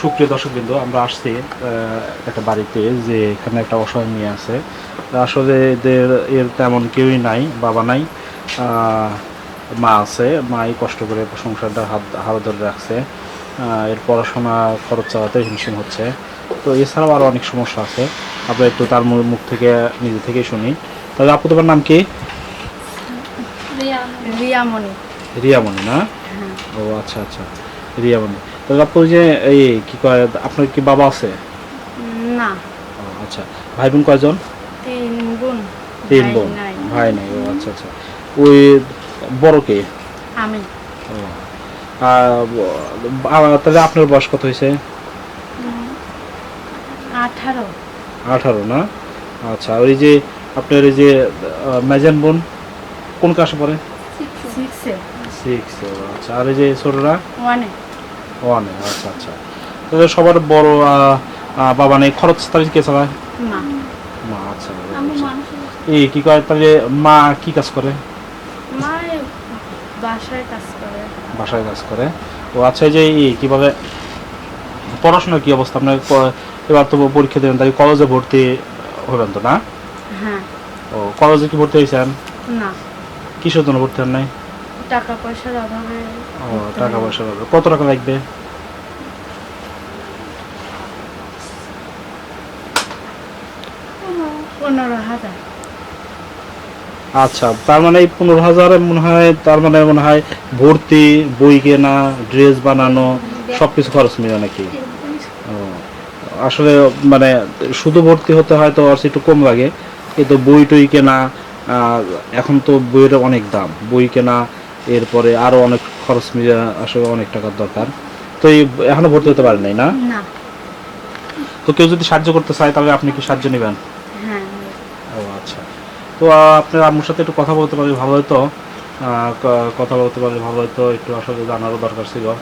সুপ্রিয় দর্শকবৃন্দ আমরা আসছি একটা বাড়িতে যে এখানে একটা অসহায় মেয়ে আছে। আসলে এদের এর তেমন কেউই নাই বাবা নাই মা আছে মাই কষ্ট করে সংসারটা হাত হাত ধরে রাখছে এর পড়াশোনা খরচ চালাতে হিমশিম হচ্ছে। তো এছাড়াও আরও অনেক সমস্যা আছে। আমরা একটু তার মুখ থেকে নিজে থেকেই শুনি। তাহলে আপু তোমার নাম কি? রিয়ামণি। রিয়ামণি না? হ্যাঁ। ও আচ্ছা আচ্ছা। রিয়ামণি তাহলে আপু যে এই কি কয় আপনার কি বাবা আছে? না। আচ্ছা। ভাই বোন কয়জন? তিন বোন। তিন ভাই বোন। নাই। ভাই নাই ও আচ্ছা আচ্ছা। ওই বড় কে? আমি। তাহলে আপনার বয়স কত হয়েছে? আঠারো। আঠারো না? আচ্ছা ওই যে আপনার এই যে মেজান বোন কোন ক্লাসে পড়ে? সিক্সে সিক্স আচ্ছা। আর এই যে ছোটরা? ওয়ানে ওয়ানে আচ্ছা আচ্ছা। তাহলে সবার বড় বাবা নেই খরচ তাহলে কে চালায়? মা। আচ্ছা এই কি কয় তাহলে মা কি কাজ করে? মা বাসায় কাজ করে। বাসায় কাজ করে। ও আচ্ছা যে এই কীভাবে পড়াশোনার কি অবস্থা? আপনার এবার তো পরীক্ষা দেবেন তাই কলেজে ভর্তি হবেন তো না? হ্যাঁ। ও কলেজে কি ভর্তি হয়েছেন? না। কিসের জন্য ভর্তি হন নাই? টাকা পয়সার অভাবে ও টাকা পয়সা লাগবে কত টাকা লাগবে? পনেরো হাজার। আচ্ছা তার মানে এই পনেরো হাজার মনে হয় তার মানে মনে হয় ভর্তি বই কেনা ড্রেস বানানো সব কিছু খরচ মিলে নাকি? ও, আসলে মানে শুধু ভর্তি হতে হয় তো আর একটু কম লাগে। কিন্তু বই টই কেনা এখন তো বইয়ের অনেক দাম। বই কেনা এরপরে আরও অনেক খরচ মিলে আসলে অনেক টাকার দরকার। তো এই এখনও ভর্তি হতে পারেন নাই না? তো কেউ যদি সাহায্য করতে চায় তাহলে আপনি কি সাহায্য নেবেন? হ্যাঁ। ও আচ্ছা। তো আপনার আম্মুর সাথে একটু কথা বলতে পারলে ভালো হতো কথা বলতে পারলে ভালো হতো একটু আসলে জানারও দরকার ছিল।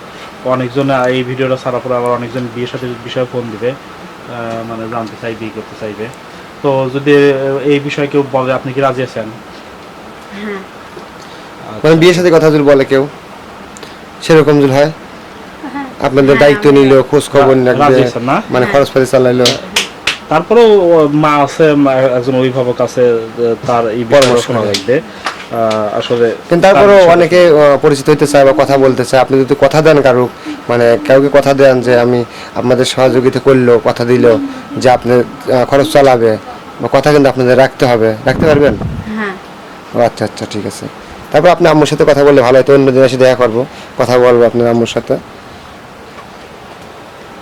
অনেকজন এই ভিডিওটা ছাড়ার পরে আবার অনেকজন বিয়ের সাথে বিষয়ে ফোন দিবে। আহ, মানে জানতে চাই বিয়ে করতে চাইবে। তো যদি এই বিষয়ে কেউ বলে আপনি কি রাজি আছেন? হ্যাঁ। মানে বিয়ের সাথে কথা যদি বলে কেউ সেরকম যদি হয়? হ্যাঁ। আপনাদের হ্যাঁ, দায়িত্ব নিল খোঁজ খবর মানে খরচ পাতি চালাইলো। তারপরেও মা আছে একজন অভিভাবক আছে তার এই বিষয়ে পরামর্শ শোনা নেবে। লাগবে। আসলে কিন্তু তারপরেও অনেকে পরিচিত হইতে চায় বা কথা বলতে চায়। আপনি যদি কথা দেন কারুক মানে কাউকে কথা দেন যে আমি আপনাদের সহযোগিতা করল কথা দিল যে আপনি খরচ চালাবে বা কথা কিন্তু আপনাদের রাখতে হবে। রাখতে পারবেন? হ্যাঁ। আচ্ছা আচ্ছা ঠিক আছে। তারপর আপনি আম্মুর সাথে কথা বললে ভালো হতো অন্য দিন এসে দেখা করব কথা বলব আপনার আম্মুর সাথে।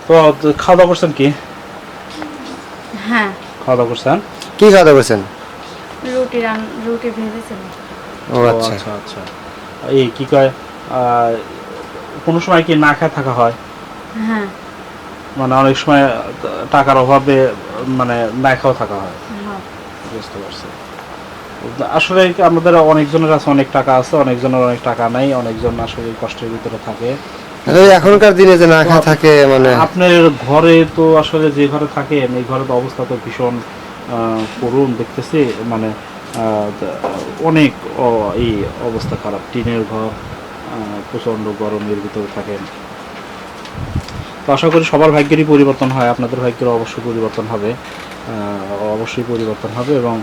তো খাওয়া দাওয়া করছেন কি? হ্যাঁ। খাওয়া দাওয়া করছেন? কি খাওয়া দাওয়া করছেন? রুটি রান রুটি ভেজেছিলাম। ও ও আচ্ছা। আচ্ছা আচ্ছা। এই কি কয় কোনো সময় কি না খেয়ে থাকা হয়? হ্যাঁ। মানে অনেক সময় টাকার অভাবে মানে না খাওয়া থাকা হয়। হ্যাঁ। বুঝতে পারছি। আসলে আমাদের অনেকজনের কাছে অনেক টাকা আছে অনেকজনের অনেক টাকা নাই অনেকজন আসলে কষ্টের ভিতরে থাকে। এখনকার দিনে যে না থাকে মানে আপনার ঘরে তো আসলে যে ঘরে থাকেন এই ঘরের অবস্থা তো ভীষণ করুণ দেখতেছি মানে অনেক এই অবস্থা খারাপ। টিনের ঘর প্রচণ্ড গরমের ভিতরে থাকেন। তো আশা করি সবার ভাগ্যেরই পরিবর্তন হয় আপনাদের ভাগ্যের অবশ্যই পরিবর্তন হবে। অবশ্যই পরিবর্তন হবে এবং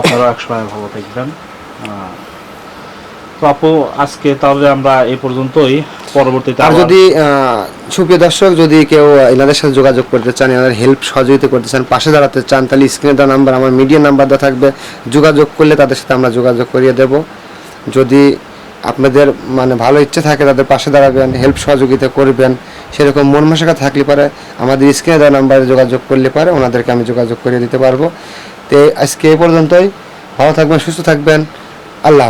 আপনারা একসময় ভালো থাকবেন। তো আপু আজকে তাহলে আমরা এই পর্যন্তই। পরবর্তীতে আর যদি সুপ্রিয় দর্শক যদি কেউ এনাদের সাথে যোগাযোগ করতে চান এনাদের হেল্প সহযোগিতা করতে চান পাশে দাঁড়াতে চান তাহলে স্ক্রিনে দেওয়া নাম্বার আমার মিডিয়া নাম্বার দেওয়া থাকবে। যোগাযোগ করলে তাদের সাথে আমরা যোগাযোগ করিয়ে দেব। যদি আপনাদের মানে ভালো ইচ্ছে থাকে, তাদের পাশে দাঁড়াবেন হেল্প সহযোগিতা করবেন, সেরকম মন মাসিকা থাকলে পারে আমাদের স্ক্রিনে দেওয়া নাম্বারে যোগাযোগ করলে পারে ওনাদেরকে আমি যোগাযোগ করিয়ে দিতে পারব। তো আজকে এই পর্যন্তই। ভালো থাকবেন, সুস্থ থাকবেন। আল্লাহ